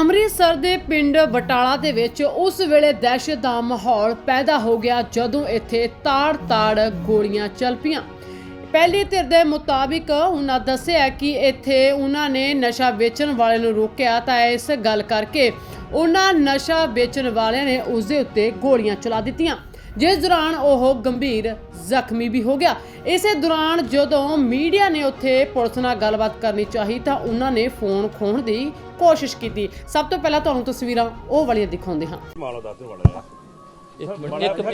ਅੰਮ੍ਰਿਤਸਰ ਦੇ ਪਿੰਡ ਬਟਾਲਾ ਦੇ ਵਿੱਚ ਉਸ ਵੇਲੇ ਦਹਿਸ਼ਤ ਦਾ ਮਾਹੌਲ ਪੈਦਾ ਹੋ ਗਿਆ ਜਦੋਂ ਇੱਥੇ ਤਾੜ-ਤਾੜ ਗੋਲੀਆਂ ਚੱਲ ਪਈਆਂ। ਪਹਿਲੀ ਧਿਰ ਦੇ ਮੁਤਾਬਿਕ ਉਹਨਾਂ ਦੱਸਿਆ ਕਿ ਇੱਥੇ ਉਹਨਾਂ ਨੇ ਨਸ਼ਾ ਵੇਚਣ ਵਾਲੇ ਨੂੰ ਰੋਕਿਆ ਤਾਂ ਇਸ ਗੱਲ ਕਰਕੇ ਉਹਨਾਂ ਨਸ਼ਾ ਵੇਚਣ ਵਾਲਿਆਂ ਨੇ ਉਸ ਦੇ ਉੱਤੇ ਗੋਲੀਆਂ ਚਲਾ ਦਿੱਤੀਆਂ, ਜਿਸ ਦੌਰਾਨ ਉਹ ਗੰਭੀਰ ਜ਼ਖਮੀ ਵੀ ਹੋ ਗਿਆ। ਇਸੇ ਦੌਰਾਨ ਜਦੋਂ ਮੀਡੀਆ ਨੇ ਉੱਥੇ ਪੁਲਿਸ ਨਾਲ ਗੱਲਬਾਤ ਕਰਨੀ ਚਾਹੀ ਤਾਂ ਉਹਨਾਂ ਨੇ ਫੋਨ ਖੋਹਣ ਦੀ ਕੋਸ਼ਿਸ਼ ਕੀਤੀ। ਸਭ ਤੋਂ ਪਹਿਲਾਂ ਤੁਹਾਨੂੰ ਤਸਵੀਰਾਂ ਉਹ ਵਾਲੀਆਂ ਦਿਖਾਉਂਦੇ ਹਾਂ। ਮਾਲੋ ਦੱਸ ਮਾੜਾ ਇੱਕ ਮਿੰਟ ਇੱਕ ਇੱਕ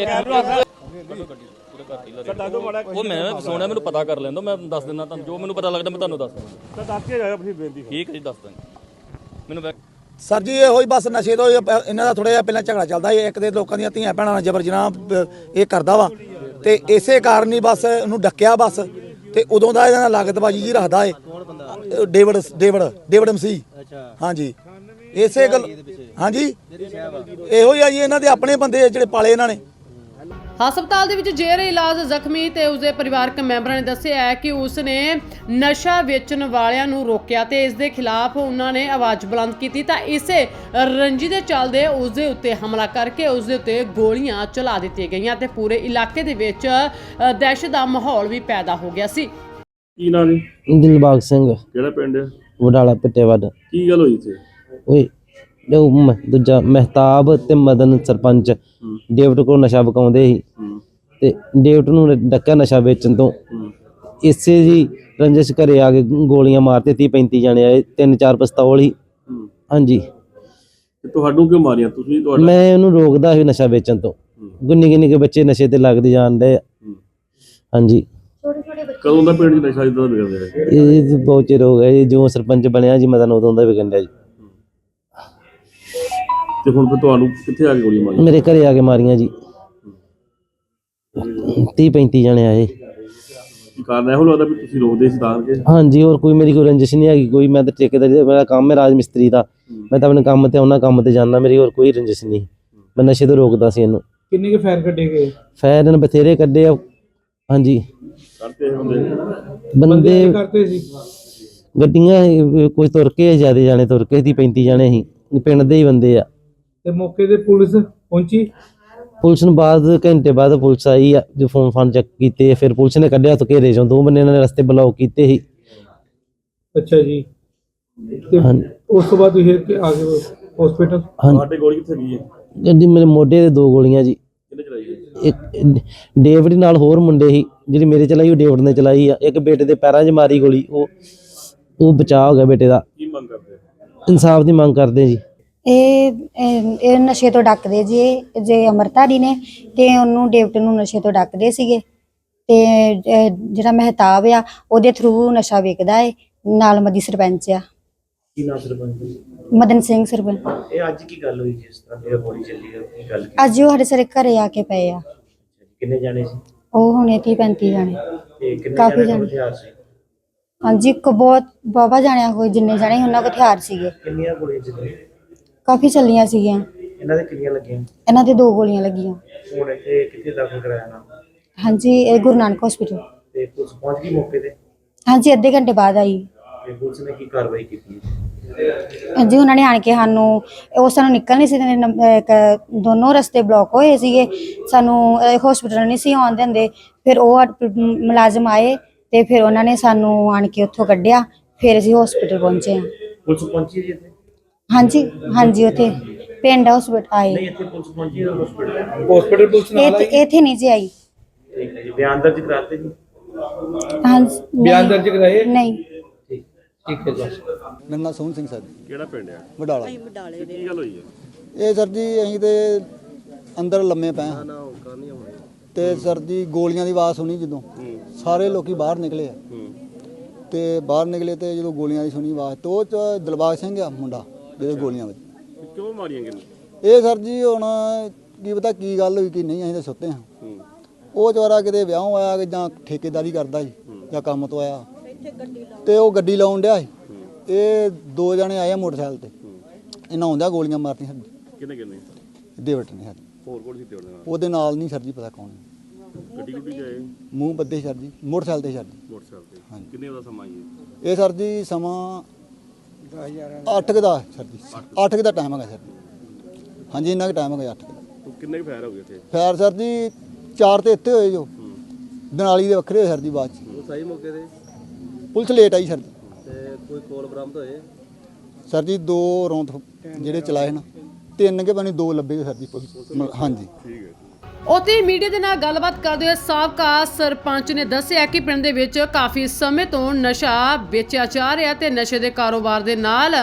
ਉਹ ਮੈਂ ਸੁਣਿਆ ਮੈਨੂੰ ਪਤਾ ਕਰ ਲੈਂਦਾ ਮੈਂ ਦੱਸ ਦਿੰਦਾ ਤੁਹਾਨੂੰ ਜੋ ਮੈਨੂੰ ਪਤਾ ਲੱਗਦਾ ਮੈਂ ਤੁਹਾਨੂੰ ਦੱਸ ਦਿੰਦਾ। ਤਾਂ ਦੱਸ ਕੇ ਜਾਇਆ ਆਪਣੀ ਬੇਨਤੀ ਠੀਕ ਹੈ ਜੀ ਦੱਸ ਦਾਂਗੇ ਮੈਨੂੰ ਬੈਕ ਸਰ ਜੀ ਇਹੋ ਹੀ ਬਸ ਨਸ਼ੇ ਤੋਂ ਹੀ ਪ- ਇਹਨਾਂ ਦਾ ਥੋੜਾ ਜਿਹਾ ਪਹਿਲਾਂ ਝਗੜਾ ਚੱਲਦਾ ਸੀ। ਇੱਕ ਦੇ ਲੋਕਾਂ ਦੀਆਂ ਧੀਆਂ ਭੈਣਾਂ ਨਾਲ ਜਬਰ ਜਨਾਹ ਅ, ਇਹ ਕਰਦਾ ਵਾ। ਤੇ ਇਸੇ ਕਾਰਨ ਹੀ ਬਸ ਉਹਨੂੰ ਡੱਕਿਆ ਬਸ। ਤੇ ਉਦੋਂ ਦਾ ਇਹਨਾਂ ਨਾਲ ਲਾਗਤਬਾਜੀ ਜੀ ਰੱਖਦਾ ਏ। ਡੇਵਿਡ ਡੇਵਿਡ ਡੇਵਿਡ ਮਸੀ ਹਾਂਜੀ। ਇਸੇ ਗੱਲ ਹਾਂਜੀ। ਇਹੋ ਹੀ ਆ ਜੀ ਇਹਨਾਂ ਦੇ ਆਪਣੇ ਬੰਦੇ ਜਿਹੜੇ ਪਾਲੇ ਇਹਨਾਂ ਨੇ। ਹਸਪਤਾਲ ਦੇ ਵਿੱਚ ਜੇਰੇ ਇਲਾਜ ਜ਼ਖਮੀ ਤੇ ਉਸਦੇ ਪਰਿਵਾਰਕ ਮੈਂਬਰਾਂ ਨੇ ਦੱਸਿਆ ਹੈ ਕਿ ਉਸਨੇ ਨਸ਼ਾ ਵੇਚਣ ਵਾਲਿਆਂ ਨੂੰ ਰੋਕਿਆ ਤੇ ਇਸ ਦੇ ਖਿਲਾਫ ਉਹਨਾਂ ਨੇ ਆਵਾਜ਼ ਬੁਲੰਦ ਕੀਤੀ ਤਾਂ ਇਸੇ ਰੰਜੀ ਦੇ ਚੱਲਦੇ ਉਸਦੇ ਉੱਤੇ ਹਮਲਾ ਕਰਕੇ ਉਸਦੇ ਉੱਤੇ ਗੋਲੀਆਂ ਚਲਾ ਦਿੱਤੀਆਂ ਗਈਆਂ ਤੇ ਪੂਰੇ ਇਲਾਕੇ ਦੇ ਵਿੱਚ ਦਹਿਸ਼ਤ ਦਾ ਮਾਹੌਲ ਵੀ ਪੈਦਾ ਹੋ ਗਿਆ ਸੀ। ਕੀ ਨਾਂ ਜੀ? ਦਿਲਬਾਗ ਸਿੰਘ। ਕਿਹੜਾ ਪਿੰਡ ਹੈ? ਵਡਾਲਾ ਪਿੱਟੇਵੱਡ ਕੀ ਗੱਲ ਹੋਈ ਇੱਥੇ ਓਏ ਜੋ ਮ- ਦੂਜਾ ਮਹਿਤਾਬ ਤੇ ਮਦਨ ਸਰਪੰਚ। ਡੇਵਟ ਕੋਲ ਨਸ਼ਾ ਬਕਾਉਂਦੇ ਸੀ। ਹੂੰ। ਤੇ ਡੇਵਟ ਨੂੰ ਡੱਕਾ ਨਸ਼ਾ ਵੇਚਣ ਤੋਂ। ਹੂੰ। ਇਸੇ ਜੀ ਰੰਜਿਸ਼ ਘਰੇ ਆ ਕੇ ਗੋਲੀਆਂ ਮਾਰਤੇ 30 35 ਜਾਣੇ ਆਏ ਤਿੰਨ ਚਾਰ ਪਿਸਤੌਲ ਹੀ ਹੂੰ। ਹਾਂਜੀ। ਤੇ ਤੁਹਾਨੂੰ ਕਿਉਂ ਮਾਰੀਆਂ? ਤੁਸੀਂ ਤੁਹਾਡਾ ਮੈਂ ਉਹਨੂੰ ਰੋਕਦਾ ਸੀ ਨਸ਼ਾ ਵੇਚਣ ਤੋਂ। ਗੁੰਨੀ ਗੁੰਨੀ ਕੇ ਬੱਚੇ ਨਸ਼ੇ ਤੇ ਲੱਗਦੇ ਜਾਂਦੇ ਹੂੰ। ਹਾਂਜੀ। ਕਦੋਂ ਦਾ ਪਿੰਡ ਚ ਨਸ਼ਾ ਇਦਾਂ ਵਿਗੜਦੇ ਰਹੇ ਇਹ ਜੀ ਬਹੁਤ ਚਿਰ ਹੋ ਗਿਆ ਜੀ ਜੋ ਸਰਪੰਚ ਬਣਿਆ ਜੀ ਮਦਨ ਉਦੋਂ ਦਾ ਵਿਕਣ ਡਿਆ ਜੀ। ਤੇ ਹੁਣ ਫਿਰ ਤੁਹਾਨੂੰ ਕਿੱਥੇ ਆ ਕੇ ਗੋਲੀ ਮਾਰੀ ਮੇਰੇ ਘਰੇ ਆ ਕੇ ਮਾਰੀਆਂ ਜੀ। 30 35 ਜਣੇ ਆਏ। ਕੀ ਕਾਰਨ ਇਹੋ ਲੱਗਦਾ ਵੀ ਤੁਸੀਂ ਰੋਕਦੇ ਸੀ ਤਾਂ ਕਿ? ਹਾਂਜੀ ਹੋਰ ਕੋਈ ਮੇਰੀ ਕੋਈ ਰੰਜਿਸ਼ ਨਹੀਂ ਹੈਗੀ ਕੋਈ ਮੈਂ ਤਾਂ ਠੇਕੇਦਾਰੀ ਦਾ ਮੇਰਾ ਕੰਮ ਹੈ ਰਾਜ ਮਿਸਤਰੀ ਦਾ। ਮੈਂ ਤਾਂ ਆਪਣੇ ਕੰਮ ਤੇ ਆਉਣਾ ਕੰਮ ਤੇ ਜਾਣਾ ਮੇਰੀ ਹੋਰ ਕੋਈ ਰੰਜਿਸ਼ ਨਹੀਂ। ਮੈਂ ਨਸ਼ੇ ਤੋਂ ਰੋਕਦਾ ਸੀ ਇਹਨੂੰ। ਕਿੰਨੇ ਕੇ ਫਾਇਰ ਕੱਢੇ ਗਏ? ਫੈਰ ਇਹਨਾਂ ਬਥੇਰੇ ਕੱਢੇ ਆ। ਹਾਂਜੀ। ਕਰਦੇ ਹੁੰਦੇ ਬੰਦੇ ਕਰਦੇ ਸੀ। ਗੱਡੀਆਂ ਇਹ ਕੋਈ ਤੁਰ ਕੇ ਜਿਆਦੇ ਜਾਣੇ ਤੁਰ ਕੇ ਦੀ 35 ਜਾਣੇ ਸੀ। ਪਿੰਡ ਦੇ ਹੀ ਬੰਦੇ ਆ। ਤੇ ਮੌਕੇ ਤੇ ਪੁਲਿਸ ਪਹੁੰਚੀ? ਪੁਲਿਸ ਨੂੰ ਬਾਅਦ ਘੰਟੇ ਬਾਅਦ ਪੁਲਿਸ ਆਈ ਆ ਜੋ ਫੋਨ ਫਾਨ ਚੈੱਕ ਕੀਤੇ ਫਿਰ ਪੁਲਿਸ ਨੇ ਕੱਢਿਆ ਤੋਂ ਘੇਰੇ ਚੋਂ। ਦੋ ਬੰਦੇ ਇਹਨਾਂ ਨੇ ਰਸਤੇ ਬਲੌਕ ਕੀਤੇ ਸੀ। ਅੱਛਾ ਜੀ। ਤੇ। ਉਸ ਤੋਂ ਬਾਅਦ ਤੁਸੀਂ ਕਿ ਆ ਗਏ ਹਸਪੀਟਲ ਤੁਹਾਡੇ ਗੋਲੀ ਕਿੱਥੇ ਗਈ ਹੈ? ਗੱਡੀ ਮੇਰੇ ਮੋਢੇ ਤੇ ਦੋ ਗੋਲੀਆਂ ਜੀ। ਹੈ ਇੱਕ ਡੇਵਿਡ ਨਾਲ ਹੋਰ ਮੁੰਡੇ ਸੀ ਜਿਹੜੀ ਮੇਰੇ ਚਲਾਈ ਉਹ ਡੇਵਿਡ ਨੇ ਚਲਾਈ ਆ। ਇੱਕ ਬੇਟੇ ਦੇ ਪੈਰਾਂ 'ਚ ਮਾਰੀ ਗੋਲੀ ਉਹ ਉਹ ਬਚਾਅ ਹੋ ਗਿਆ ਬੇਟੇ ਦਾ। ਕੀ ਮੰਗ ਕਰਦੇ? ਇਨਸਾਫ ਦੀ ਮੰਗ ਕਰਦੇ ਜੀ। ਇਹ ਇਹ ਇਹ ਨਸ਼ੇ ਤੋਂ ਡੱਕਦੇ ਜੀ ਇਹ ਜੇ ਅਮਰਤਾਰੀ ਨੇ ਤੇ ਉਹਨੂੰ ਡੇਵਟ ਨੂੰ ਨਸ਼ੇ ਤੋਂ ਡੱਕਦੇ ਸੀਗੇ। ਤੇ ਅਹ, ਜਿਹੜਾ ਮਹਿਤਾਬ ਆ ਉਹਦੇ ਥਰੂ ਨਸ਼ਾ ਵੇਚਦਾ ਏ ਨਾਲ ਮਦੀ ਸਰਪੰਚ ਆ। ਕੀ ਨਾਮ ਸਰਪੰਚ ਮਦਨ ਸਿੰਘ ਸਰਪੰਚ ਇਹ ਅੱਜ ਕੀ ਗੱਲ ਹੋਈ ਜਿਸ ਤਰ੍ਹਾਂ ਮੇਰਾ ਗੋਲੀ ਚੱਲੀ ਹੈ ਕੀ ਗੱਲ ਅੱਜ ਉਹ ਸਾਡੇ ਸਾਰੇ ਘਰੇ ਆ ਕੇ ਪਏ ਆ। ਕਿੰਨੇ ਜਾਣੇ ਸੀ? ਉਹ ਹੁਣੇ 30 35 ਜਾਣੇ। ਤੇ ਕਿੰਨੇ ਕਾਫੀ ਜਾਣੇ ਜਾਣੇ। ਕੋਲ ਹਥਿਆਰ ਸੀ? ਹਾਂਜੀ ਇੱਕ ਬਹੁਤ ਬਾਬਾ ਜਾਣਿਆ ਕੋਈ ਜਿੰਨੇ ਜਾਣੇ ਸੀ, ਉਹਨਾਂ ਕੋਲ ਹਥਿਆਰ ਸੀਗੇ। ਕਿੰਨੀਆਂ ਗੋਲੀਆਂ ਚੱਲੀਆਂ? ਕਾਫੀ ਚੱਲੀਆਂ ਸੀਗੀਆਂ। ਇਹਨਾਂ ਦੇ ਕਿੰਨੀਆਂ ਲੱਗੀਆਂ? ਇਹਨਾਂ ਦੇ ਦੋ ਗੋਲੀਆਂ ਲੱਗੀਆਂ। ਹੁਣ ਇੱਥੇ ਕਿੱਥੇ ਦਾਖਲ ਕਰਾਇਆ ਨਾ? ਹਾਂਜੀ ਇਹ ਗੁਰੂ ਨਾਨਕ ਹਸਪੀਟਲ ਤੇ ਪੁਲਿਸ ਪਹੁੰਚ ਗਈ ਮੌਕੇ ਤੇ? ਹਾਂਜੀ ਅੱਧੇ ਘੰਟੇ ਬਾਅਦ ਆਈ। ਤੇ ਪੁਲਿਸ ਨੇ ਕੀ ਕਾਰਵਾਈ ਕੀਤੀ ਜੀ ਉਹਨਾਂ ਨੇ ਆਣ ਕੇ ਸਾਨੂੰ ਉਹ ਸਾਨੂੰ ਨਿਕਲ ਨਹੀਂ ਸੀ ਦਿੰਦੇ ਦੋਨੋਂ ਰਸਤੇ ਬਲੌਕ ਹੋਏ ਸੀਗੇ। ਸਾਨੂੰ ਹਸਪੀਟਲ ਨਹੀਂ ਸੀ ਆਉਣ ਦਿੰਦੇ। ਫਿਰ ਉਹ ਮੁਲਾਜ਼ਮ ਆਏ ਤੇ ਫਿਰ ਉਹਨਾਂ ਨੇ ਸਾਨੂੰ ਆਣ ਕੇ ਉੱਥੋਂ ਕੱਢਿਆ। ਫਿਰ ਅਸੀਂ ਹਸਪੀਟਲ ਪਹੁੰਚੇ ਹਾਂ। ਪੁਲਿਸ ਪਹੁੰਚੀ ਜੀ ਇੱਥੇ? ਹਾਂਜੀ ਹਾਂਜੀ ਉੱਥੇ ਪਿੰਡ ਹਸਪੀਟਲ ਆਏ। ਨਹੀਂ ਇੱਥੇ ਪੁਲਿਸ ਪਹੁੰਚੀ ਹਸਪੀਟਲ ਹਸਪੀਟਲ ਪੁਲਿਸ ਨਾਲ ਇੱਥੇ ਇੱਥੇ ਨਹੀਂ ਜੀ ਆਈ। ਠੀਕ ਹੈ ਜੀ ਬਿਆਨ ਦਰਜ ਕਰਾਤੇ ਜੀ? ਹਾਂਜੀ ਬਿਆਨ ਦਰਜ ਕਰਾਏ? ਨਹੀਂ। ਠੀਕ ਹੈ ਜੀ। ਮੇਰਾ ਨਾਮ ਸੋਹਣ ਸਿੰਘ ਸਰ ਕਿਹੜਾ ਪਿੰਡ ਹੈ ਵਡਾਲਾ। ਕੀ ਗੱਲ ਹੋਈ ਹੈ? ਇਹ ਸਰ ਜੀ ਅਸੀਂ ਤੇ ਅੰਦਰ ਲੰਮੇ ਪਏ ਹਾਂ। ਤੇ ਸਰ ਜੀ ਗੋਲੀਆਂ ਦੀ ਆਵਾਜ਼ ਸੁਣੀ ਜਦੋਂ। ਸਾਰੇ ਲੋਕੀ ਬਾਹਰ ਨਿਕਲੇ ਆ। ਤੇ ਬਾਹਰ ਨਿਕਲੇ ਤੇ ਜਦੋਂ ਗੋਲੀਆਂ ਦੀ ਸੁਣੀ ਆਵਾਜ਼ ਤੇ ਉਹ ਚ ਦਿਲਬਾਗ ਸਿੰਘ ਆ ਮੁੰਡਾ ਜਿਹਦੇ ਗੋਲੀਆਂ ਵਿੱਚ। ਤੇ ਕਿਉਂ ਮਾਰੀਆਂ ਕਿੰਨੇ ਇਹ ਸਰ ਜੀ ਹੁਣ ਕੀ ਪਤਾ ਕੀ ਗੱਲ ਹੋਈ ਕਿ ਨਹੀਂ ਅਸੀਂ ਤਾਂ ਸੁੱਤੇ ਹਾਂ। ਹੂੰ। ਉਹ ਜਵਾਰਾ ਕਿਤੇ ਵਿਆਹ ਆਇਆ ਕਿ ਜਾਂ ਠੇਕੇਦਾਰੀ ਕਰਦਾ ਸੀ ਜਾਂ ਕੰਮ ਤੋਂ ਆਇਆ। ਤੇ ਉਹ ਗੱਡੀ ਲਾਉਣ ਡਿਆ ਸੀ। ਇਹ ਦੋ ਜਣੇ ਆਏ ਆ ਮੋਟਰਸਾਈਕਲ ਤੇ। ਇਹਨਾਂ ਆਉਂਦਿਆਂ ਗੋਲੀਆਂ ਮਾਰਤੀਆਂ ਸਰ ਕਿੰਨੇ ਕਿੰਨੇ? ਡੇਵਟ ਨੇ ਸਰ ਹੋਰ ਕੋਲ ਸੀ ਤੇ ਉਹਦੇ ਨਾਲ? ਉਹਦੇ ਨਾਲ ਨਹੀਂ ਸਰ ਜੀ ਪਤਾ ਕੌਣ ਹੈ। ਗੱਡੀ ਗੁੱਡੀ ਜਾਏ ਮੂੰਹ ਬੱਦੇ ਸਰ ਜੀ ਮੋਟਰਸਾਈਕਲ ਤੇ ਸਰ ਜੀ। ਮੋਟਰਸਾਈਕਲ ਤੇ। ਹਾਂਜੀ। ਕਿੰਨੇ ਉਹਦਾ ਸਮਾਂ ਜੀ? ਇਹ ਸਰ ਜੀ ਸਮਾਂ ਅੱਠ ਕੁ ਦਾ ਸਰ ਜੀ। ਅੱਠ ਕੁ। ਦਾ ਟਾਈਮ ਹੈਗਾ ਸਰ ਜੀ। ਹਾਂਜੀ ਇੰਨਾ ਕੁ ਟਾਈਮ ਹੈਗਾ ਅੱਠ ਕੁ ਦਾ। ਕਿੰਨੇ ਕੁ ਫਾਇਰ ਹੋ ਗਏ ਇੱਥੇ ਫੈਰ ਸਰ ਜੀ ਚਾਰ ਤੇ ਇੱਥੇ ਹੋਏ ਜੋ। ਦਨਾਲੀ ਦੇ ਵੱਖਰੇ ਹੋਏ ਸਰ ਜੀ ਬਾਅਦ ਚ। ਉਹ ਸਹੀ ਮੌਕੇ ਤੇ? ਪੁਲਿਸ ਲੇਟ ਆਈ ਸਰ। ਜੀ ਤੇ ਕੋਈ ਕੋਲ ਬਰਾਮਦ ਹੋਏ? ਸਰ ਜੀ ਦੋ ਰੌਂਦ ਜਿਹੜੇ ਚਲਾਏ ਨਾ ਤਿੰਨ ਕੇ ਬਣੀ ਦੋ ਲੱਭੇ ਸਰ ਜੀ ਪੁਲਿਸ। ਹਾਂਜੀ। ਉੱਥੇ ਮੀਡੀਆ ਦੇ ਨਾਲ ਗੱਲਬਾਤ ਕਰਦੇ ਹੋਏ ਸਾਬਕਾ ਸਰਪੰਚ ਨੇ ਦੱਸਿਆ ਕਿ ਪਿੰਡ ਦੇ ਵਿੱਚ ਕਾਫੀ ਸਮੇਂ ਤੋਂ ਨਸ਼ਾ ਵੇਚਿਆ ਜਾ ਰਿਹਾ ਤੇ ਨਸ਼ੇ ਦੇ ਕਾਰੋਬਾਰ ਦੇ ਨਾਲ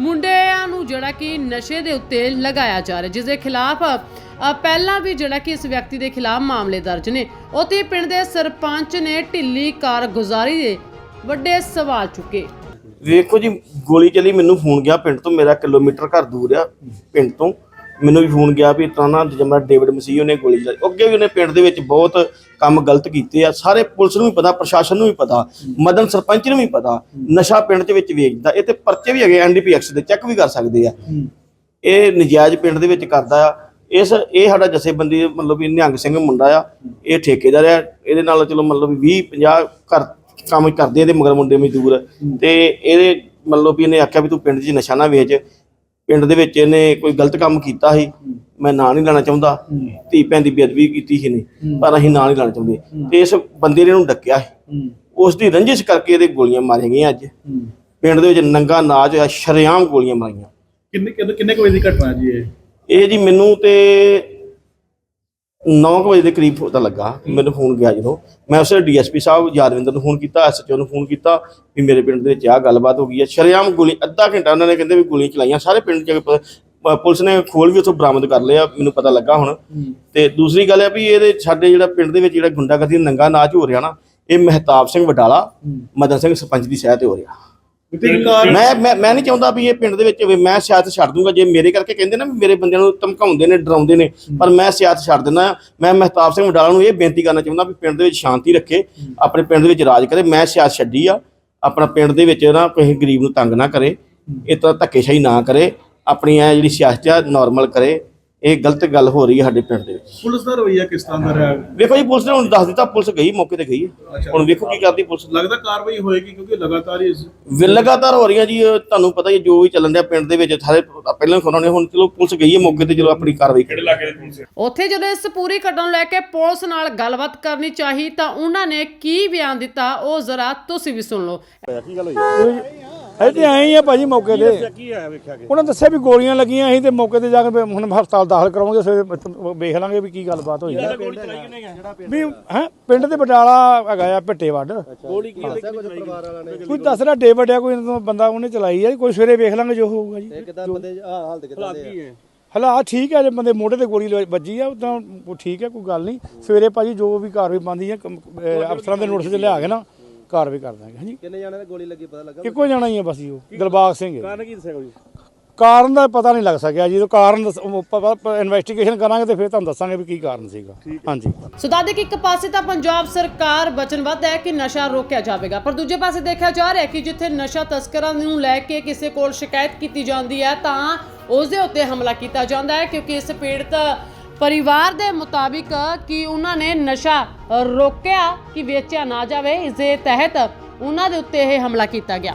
ਮੁੰਡਿਆਂ ਨੂੰ ਜਿਹੜਾ ਕਿ ਨਸ਼ੇ ਦੇ ਉੱਤੇ ਲਗਾਇਆ ਜਾ ਰਿਹਾ ਜਿਸ ਦੇ ਖਿਲਾਫ ਅ, ਪਹਿਲਾਂ ਵੀ ਜਿਹੜਾ ਕਿ ਇਸ ਵਿਅਕਤੀ ਦੇ ਖਿਲਾਫ ਮਾਮਲੇ ਦਰਜ ਨੇ। ਉੱਥੇ ਪਿੰਡ ਦੇ ਸਰਪੰਚ ਨੇ ਢਿੱਲੀ ਕਾਰਗੁਜ਼ਾਰੀ ਦੇ ਵੱਡੇ ਸਵਾਲ ਚੁੱਕੇ। ਵੇਖੋ ਜੀ ਗੋਲੀ ਚੱਲੀ ਮੈਨੂੰ ਫੋਨ ਗਿਆ ਪਿੰਡ ਤੋਂ ਮੇਰਾ ਕਿਲੋਮੀਟਰ ਘਰ ਦੂਰ ਆ ਪਿੰਡ ਤੋਂ। ਮੈਨੂੰ ਵੀ ਫੋਨ ਗਿਆ ਵੀ ਇਤਨਾ ਨਾ ਜਮਰਾ ਡੇਵਿਡ ਮਸੀਹ ਉਹਨੇ ਗੋਲੀ ਚਲਾਈ ਅੱਗੇ ਵੀ ਉਹਨੇ ਪਿੰਡ ਦੇ ਵਿੱਚ ਬਹੁਤ ਕੰਮ ਗਲਤ ਕੀਤੇ ਆ। ਸਾਰੇ ਪੁਲਿਸ ਨੂੰ ਵੀ ਪਤਾ ਪ੍ਰਸ਼ਾਸਨ ਨੂੰ ਵੀ ਪਤਾ ਮਦਨ ਸਰਪੰਚ ਨੂੰ ਵੀ ਪਤਾ ਨਸ਼ਾ ਪਿੰਡ ਦੇ ਵਿੱਚ ਵੇਚਦਾ। ਇਹ ਤੇ ਪਰਚੇ ਵੀ ਹੈਗੇ ਐਨਡੀਪੀਐਕਸ ਦੇ ਚੈੱਕ ਵੀ ਕਰ ਸਕਦੇ ਆ। ਇਹ ਨਜਾਇਜ਼ ਪਿੰਡ ਦੇ ਵਿੱਚ ਕਰਦਾ ਆ। ਇਸ ਇਹ ਸਾਡਾ ਜਥੇਬੰਦੀ ਮਤਲਬ ਵੀ ਨਿਹੰਗ ਸਿੰਘ ਮੁੰਡਾ ਆ ਇਹ ਠੇਕੇਦਾਰ ਆ। ਇਹਦੇ ਨਾਲ ਚਲੋ ਮਤਲਬ ਵੀ 20 50 ਘਰ ਕੰਮ ਕਰਦੇ ਇਹਦੇ ਮਗਰ ਮੁੰਡੇ ਮਜ਼ਦੂਰ। ਤੇ ਇਹਦੇ ਮਤਲਬ ਵੀ ਇਹਨੇ ਆਖਿਆ ਵੀ ਤੂੰ ਪਿੰਡ 'ਚ ਨਸ਼ਾ ਨਾ ਵੇਚ। ਪਿੰਡ ਦੇ ਵਿੱਚ ਇਹਨੇ ਕੋਈ ਗਲਤ ਕੰਮ ਕੀਤਾ ਸੀ। ਮੈਂ ਨਾਂ ਨਹੀਂ ਲੈਣਾ ਚਾਹੁੰਦਾ। ਧੀ ਭੈਣ ਦੀ ਬੇਅਦਬੀ ਕੀਤੀ ਸੀ ਨੇ ਪਰ ਅਸੀਂ ਨਾਂ ਨਹੀਂ ਲੈਣਾ ਚਾਹੁੰਦੇ। ਤੇ ਇਸ ਬੰਦੇ ਨੇ ਇਹਨੂੰ ਡੱਕਿਆ ਸੀ। ਉਸ ਦੀ ਰੰਜਿਸ਼ ਕਰਕੇ ਇਹਦੇ ਗੋਲੀਆਂ ਮਾਰੀਆਂ ਗਈਆਂ ਅੱਜ। ਪਿੰਡ ਦੇ ਵਿੱਚ ਨੰਗਾ ਨਾਚ ਹੋਇਆ ਸ਼ਰੇਆਮ ਗੋਲੀਆਂ ਮਾਰੀਆਂ। ਕਿੰਨੇ ਕਿੰਨੇ ਕਿੰਨੇ ਕੁ ਵਜੇ ਦੀ ਘਟਨਾ ਜੀ ਇਹ? ਇਹ ਜੀ ਮੈਨੂੰ ਤੇ 9 ਵਜੇ ਦੇ ਕਰੀਬ ਪਤਾ ਲੱਗਾ ਮੈਨੂੰ ਫੋਨ ਗਿਆ ਜਦੋਂ। ਮੈਂ ਉਸੇ ਡੀਐਸਪੀ ਸਾਹਿਬ ਯਾਦਵਿੰਦਰ ਨੂੰ ਫੋਨ ਕੀਤਾ ਐਸਐਚਓ ਨੂੰ ਫੋਨ ਕੀਤਾ ਵੀ ਮੇਰੇ ਪਿੰਡ ਦੇ ਵਿੱਚ ਆਹ ਗੱਲਬਾਤ ਹੋ ਗਈ ਹੈ। ਸ਼ਰੇਆਮ ਗੋਲੀ ਅੱਧਾ ਘੰਟਾ ਉਹਨਾਂ ਨੇ ਕਹਿੰਦੇ ਵੀ ਗੋਲੀਆਂ ਚਲਾਈਆਂ। ਸਾਰੇ ਪਿੰਡ ਚ ਪ- ਪੁਲਿਸ ਨੇ ਖੋਲ ਵੀ ਉੱਥੋਂ ਬਰਾਮਦ ਕਰ ਲਿਆ ਮੈਨੂੰ ਪਤਾ ਲੱਗਾ ਹੁਣ। ਤੇ ਦੂਸਰੀ ਗੱਲ ਹੈ ਵੀ ਇਹਦੇ ਸਾਡੇ ਜਿਹੜਾ ਪਿੰਡ ਦੇ ਵਿੱਚ ਜਿਹੜਾ ਗੁੰਡਾਗਰਦੀ ਦਾ ਨੰਗਾ ਨਾਚ ਹੋ ਰਿਹਾ ਨਾ ਇਹ ਮਹਿਤਾਬ ਸਿੰਘ ਵਡਾਲਾ ਮਦਨ ਸਿੰਘ ਸਰਪੰਚ ਦੀ ਸਹਾਇਤਾ ਤੇ ਹੋ ਰਿਹਾ। ਮੈਂ ਮੈਂ ਮੈਂ ਨਹੀਂ ਚਾਹੁੰਦਾ ਵੀ ਇਹ ਪਿੰਡ ਦੇ ਵਿੱਚ ਹੋਵੇ ਮੈਂ ਸਿਆਸਤ ਛੱਡ ਦੂੰਗਾ। ਜੇ ਮੇਰੇ ਕਰਕੇ ਕਹਿੰਦੇ ਨਾ ਵੀ ਮੇਰੇ ਬੰਦਿਆਂ ਨੂੰ ਧਮਕਾਉਂਦੇ ਨੇ ਡਰਾਉਂਦੇ ਨੇ ਪਰ ਮੈਂ ਸਿਆਸਤ ਛੱਡ ਦਿੰਦਾ। ਮੈਂ ਮਹਿਤਾਬ ਸਿੰਘ ਵਡਾਲਾ ਨੂੰ ਇਹ ਬੇਨਤੀ ਕਰਨਾ ਚਾਹੁੰਦਾ ਵੀ ਪਿੰਡ ਦੇ ਵਿੱਚ ਸ਼ਾਂਤੀ ਰੱਖੇ ਆਪਣੇ ਪਿੰਡ ਦੇ ਵਿੱਚ ਰਾਜ ਕਰੇ। ਮੈਂ ਸਿਆਸਤ ਛੱਡੀ ਆ। ਆਪਣਾ ਪਿੰਡ ਦੇ ਵਿੱਚ ਨਾ ਕਿਸੇ ਗਰੀਬ ਨੂੰ ਤੰਗ ਨਾ ਕਰੇ। ਇਹ ਤਰ੍ਹਾਂ ਧੱਕੇਸ਼ਾਹੀ ਨਾ ਕਰੇ। ਆਪਣੀ ਜਿਹੜੀ ਸਿਆਸਤ ਆ ਨਾਰਮਲ ਕਰੇ। ਇਹ ਗਲਤ ਗੱਲ ਹੋ ਰਹੀ ਹੈ ਸਾਡੇ ਪਿੰਡ ਦੇ ਵਿੱਚ। ਪੁਲਿਸ ਦਾ ਰਵਈਆ ਕਿਸ ਤਰ੍ਹਾਂ ਦਾ ਰਿਹਾ? ਵੇਖੋ ਜੀ ਪੁਲਿਸ ਨੇ ਹੁਣ ਦੱਸ ਦਿੱਤਾ ਪੁਲਿਸ ਗਈ ਮੌਕੇ ਤੇ ਗਈ ਹੈ। ਹੁਣ ਵੇਖੋ ਕੀ ਕਰਦੀ ਪੁਲਿਸ। ਲੱਗਦਾ ਕਾਰਵਾਈ ਹੋਏਗੀ ਕਿਉਂਕਿ ਲਗਾਤਾਰ ਹੀ ਇਸ- ਵੀ ਲਗਾਤਾਰ ਹੋ ਰਹੀਆਂ ਜੀ ਤੁਹਾਨੂੰ ਪਤਾ ਹੀ ਜੋ ਵੀ ਚੱਲਣ ਡਿਆ ਪਿੰਡ ਦੇ ਵਿੱਚ ਸਾਰੇ ਪਹਿਲਾਂ ਨੇ ਹੁਣ ਚਲੋ ਪੁਲਿਸ ਗਈ ਹੈ ਮੌਕੇ ਤੇ ਚਲੋ ਆਪਣੀ ਕਾਰਵਾਈ ਕਰੇ ਉੱਥੇ ਜਦੋਂ ਇਸ ਪੂਰੀ ਘਟਨਾ ਨੂੰ ਲੈ ਕੇ ਪੁਲਿਸ ਨਾਲ ਗੱਲਬਾਤ ਕਰਨੀ ਚਾਹੀ ਤਾਂ ਉਹਨਾਂ ਨੇ ਕੀ ਬਿਆਨ ਦਿੱਤਾ ਉਹ ਜ਼ਰਾ ਤੁਸੀਂ ਵੀ ਸੁਣ ਲਓ। ਇਹ ਤੇ ਆਏ ਹੀ ਆ ਭਾਜੀ ਮੌਕੇ ਤੇ। ਉਹਨਾਂ ਦੱਸਿਆ ਵੀ ਗੋਲੀਆਂ ਲੱਗੀਆਂ ਸੀ ਤੇ ਮੌਕੇ ਤੇ ਜਾ ਕੇ ਵੀ ਹੁਣ ਹਸਪਤਾਲ ਦਾਖਲ ਕਰਾਵਾਂਗੇ ਸਵੇਰੇ ਵੇਖ ਲਾਂਗੇ ਵੀ ਕੀ ਗੱਲਬਾਤ ਹੋਈ। ਹੈ ਵੀ ਹੈ ਪਿੰਡ ਦੇ ਬਟਾਲਾ ਹੈਗਾ ਆ ਭੱਟੇ ਵੱਡ। ਗੋਲੀ ਕੀ ਕੋਈ ਦੱਸ ਰਿਹਾ ਡੇਵਿਡ ਆ ਕੋਈ ਤੋਂ ਬੰਦਾ ਉਹਨੇ ਚਲਾਈ ਆ ਕੋਈ ਸਵੇਰੇ ਵੇਖ ਲਾਂਗੇ ਜੋ ਹੋਊਗਾ ਜੀ। ਕਿਦਾਂ ਬੰਦੇ ਹਾਲਤ ਕਿਦਾਂ ਦੇ ਆ? ਹਾਲਾਤ ਠੀਕ ਹੈ ਜੇ ਬੰਦੇ ਮੋਢੇ ਤੇ ਗੋਲੀ ਵੱਜੀ ਆ ਉਦਾਂ ਉਹ ਠੀਕ ਹੈ ਕੋਈ ਗੱਲ ਨਹੀਂ। ਸਵੇਰੇ ਭਾਜੀ ਜੋ ਵੀ ਕਾਰਵਾਈ ਬੰਦੀ ਹੈ ਅਫਸਰਾਂ ਦੇ ਨੋਟਿਸ 'ਚ ਲਿਆ ਕੇ ਨਾ ਕਾਰਵਾਈ ਕਰ ਦਾਂਗੇ ਹਾਂਜੀ। ਕਿੰਨੇ ਜਾਣੇ ਤੇ ਗੋਲੀ ਲੱਗੀ ਪਤਾ ਲੱਗਾ? ਇੱਕੋ ਜਾਣਾ ਹੀ ਹੈ ਬਸ ਜੀ ਉਹ ਦਿਲਬਾਗ ਸਿੰਘ ਕਾਰਨ ਕੀ ਦੱਸਿਆ ਕੋਈ? ਕਾਰਨ ਦਾ ਪਤਾ ਨਹੀਂ ਲੱਗ ਸਕਿਆ ਜੀ ਉਹ ਕਾਰਨ ਇਨਵੈਸਟੀਗੇਸ਼ਨ ਕਰਾਂਗੇ ਤੇ ਫਿਰ ਤੁਹਾਨੂੰ ਦੱਸਾਂਗੇ ਵੀ ਕੀ ਕਾਰਨ ਸੀਗਾ। ਹਾਂਜੀ। ਸੋ ਦਾਦੇ ਕਿ ਇੱਕ ਪਾਸੇ ਤਾਂ ਪੰਜਾਬ ਸਰਕਾਰ ਵਚਨਬੱਧ ਹੈ ਕਿ ਨਸ਼ਾ ਰੋਕਿਆ ਜਾਵੇਗਾ ਪਰ ਦੂਜੇ ਪਾਸੇ ਦੇਖਿਆ ਜਾ ਰਿਹਾ ਹੈ ਕਿ ਜਿੱਥੇ ਨਸ਼ਾ ਤਸਕਰਾਂ ਨੂੰ ਲੈ ਕੇ ਕਿਸੇ ਕੋਲ ਸ਼ਿਕਾਇਤ ਕੀਤੀ ਜਾਂਦੀ ਹੈ ਤਾਂ ਉਸ ਦੇ ਉੱਤੇ ਹਮਲਾ ਕੀਤਾ ਜਾਂਦਾ ਹੈ ਕਿਉਂਕਿ ਇਸ ਪੀੜਤ ਪਰਿਵਾਰ ਦੇ ਮੁਤਾਬਿਕ ਕਿ ਉਹਨਾਂ ਨੇ ਨਸ਼ਾ ਰੋਕਿਆ ਕਿ ਵੇਚਿਆ ਨਾ ਜਾਵੇ ਇਸ ਦੇ ਤਹਿਤ ਉਹਨਾਂ ਦੇ ਉੱਤੇ ਇਹ ਹਮਲਾ ਕੀਤਾ ਗਿਆ।